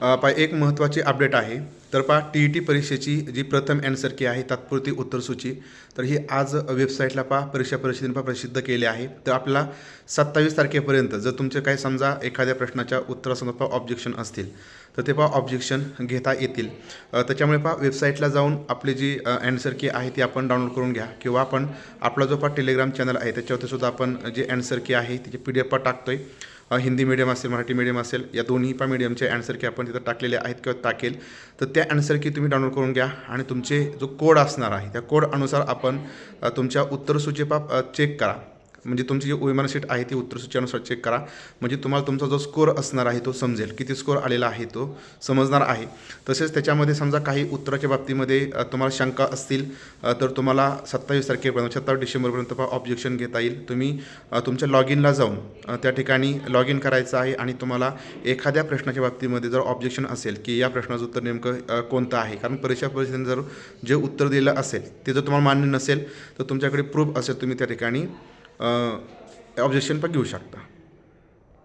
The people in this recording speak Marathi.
पा एक महत्त्वाची अपडेट आहे. तर पहा टी ई टी परीक्षेची जी प्रथम अँसर की आहे तात्पुरती उत्तरसूची तर ही आज वेबसाईटला पहा परीक्षा परिषदेने पहा प्रसिद्ध केली आहे. तर आपल्याला सत्तावीस तारखेपर्यंत जर तुमचे काही समजा एखाद्या प्रश्नाच्या उत्तरासंदर्भात पहा ऑब्जेक्शन असतील तर ते पहा ऑब्जेक्शन घेता येतील. त्याच्यामुळे पहा वेबसाईटला जाऊन आपली जी अँसर की आहे ती आपण डाउनलोड करून घ्या. किंवा आपण आपला जो पहा टेलिग्राम चॅनल आहे त्याच्यावरती सुद्धा आपण जे अँसर की आहे त्याची पी डी एफ पाट टाकतो आहे हिंदी मीडियम असेल मराठी मीडियम असेल या दोन्ही पण मीडियमचे अँसर की आपण तिथं टाकलेले आहेत किंवा टाकेल तर त्या अँसर की तुम्ही डाउनलोड करून घ्या. आणि तुमचे जो कोड असणार आहे त्या कोड अनुसार आपण तुमच्या उत्तरसूची पा चेक करा. म्हणजे तुमची जी विमान सीट आहे ती उत्तरसूचीनुसार चेक करा. म्हणजे तुम्हाला तुमचा जो स्कोर असणार आहे तो समजेल. किती स्कोर आलेला आहे तो समजणार आहे. तसेच त्याच्यामध्ये समजा काही उत्तराच्या बाबतीमध्ये तुम्हाला शंका असतील तर तुम्हाला सत्तावीस तारखेपर्यंत सत्तावीस डिसेंबरपर्यंत ऑब्जेक्शन घेता येईल. तुम्ही तुमच्या लॉग इनला जाऊन त्या ठिकाणी लॉग इन करायचं आहे आणि तुम्हाला एखाद्या प्रश्नाच्या बाबतीमध्ये जर ऑब्जेक्शन असेल की या प्रश्नाचं उत्तर नेमकं कोणतं आहे? कारण परीक्षा परिषदेने जर जे उत्तर दिलं असेल ते जर तुम्हाला मान्य नसेल तर तुमच्याकडे प्रूफ असेल तुम्ही त्या ठिकाणी ऑब्जेक्शन पण घेऊ शकता.